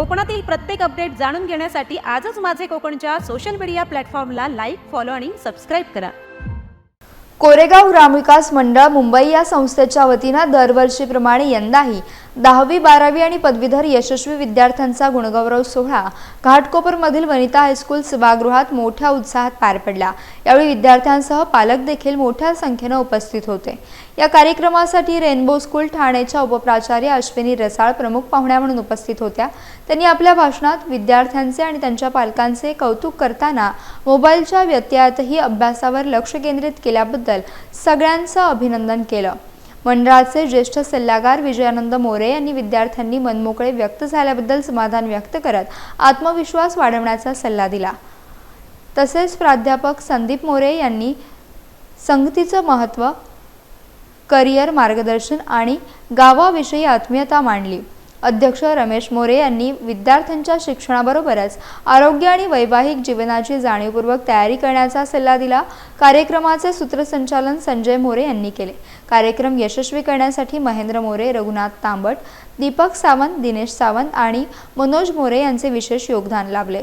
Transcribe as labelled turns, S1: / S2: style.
S1: कोकणातील प्रत्येक अपडेट जाणून घेण्यासाठी आजच माझे कोकणच्या सोशल मीडिया प्लॅटफॉर्मला लाईक फॉलो आणि सबस्क्राईब करा.
S2: कोरेगाव ग्रामविकास मंडळ मुंबई या संस्थेच्या वतीनं दरवर्षीप्रमाणे यंदाही दहावी बारावी आणि पदवीधर यशस्वी विद्यार्थ्यांचा गुणगौरव सोहळा घाटकोपरमधील वनिता हायस्कूल सभागृहात मोठ्या उत्साहात पार पडला. यावेळी विद्यार्थ्यांसह पालक देखील मोठ्या संख्येनं उपस्थित होते. या कार्यक्रमासाठी रेनबो स्कूल ठाण्याच्या उपप्राचार्य अश्विनी रसाळ प्रमुख पाहुण्या म्हणून उपस्थित होत्या. त्यांनी आपल्या भाषणात विद्यार्थ्यांचे आणि त्यांच्या पालकांचे कौतुक करताना मोबाईलच्या व्यत्ययातही अभ्यासावर लक्ष केंद्रित केल्याबद्दल सगळ्यांचं अभिनंदन केलं. मंडळाचे ज्येष्ठ सल्लागार विजयानंद मोरे यांनी विद्यार्थ्यांनी मनमोकळे व्यक्त झाल्याबद्दल समाधान व्यक्त करत आत्मविश्वास वाढवण्याचा सल्ला दिला. तसेच प्राध्यापक संदीप मोरे यांनी संगतीचं महत्त्व करिअर मार्गदर्शन आणि गावाविषयी आत्मीयता मांडली. अध्यक्ष रमेश मोरे यांनी विद्यार्थ्यांच्या शिक्षणाबरोबरच आरोग्य आणि वैवाहिक जीवनाची जाणीवपूर्वक तयारी करण्याचा सल्ला दिला. कार्यक्रमाचे सूत्रसंचालन संजय मोरे यांनी केले. कार्यक्रम यशस्वी करण्यासाठी महेंद्र मोरे रघुनाथ तांबट दीपक सावंत दिनेश सावंत आणि मनोज मोरे यांचे विशेष योगदान लाभले.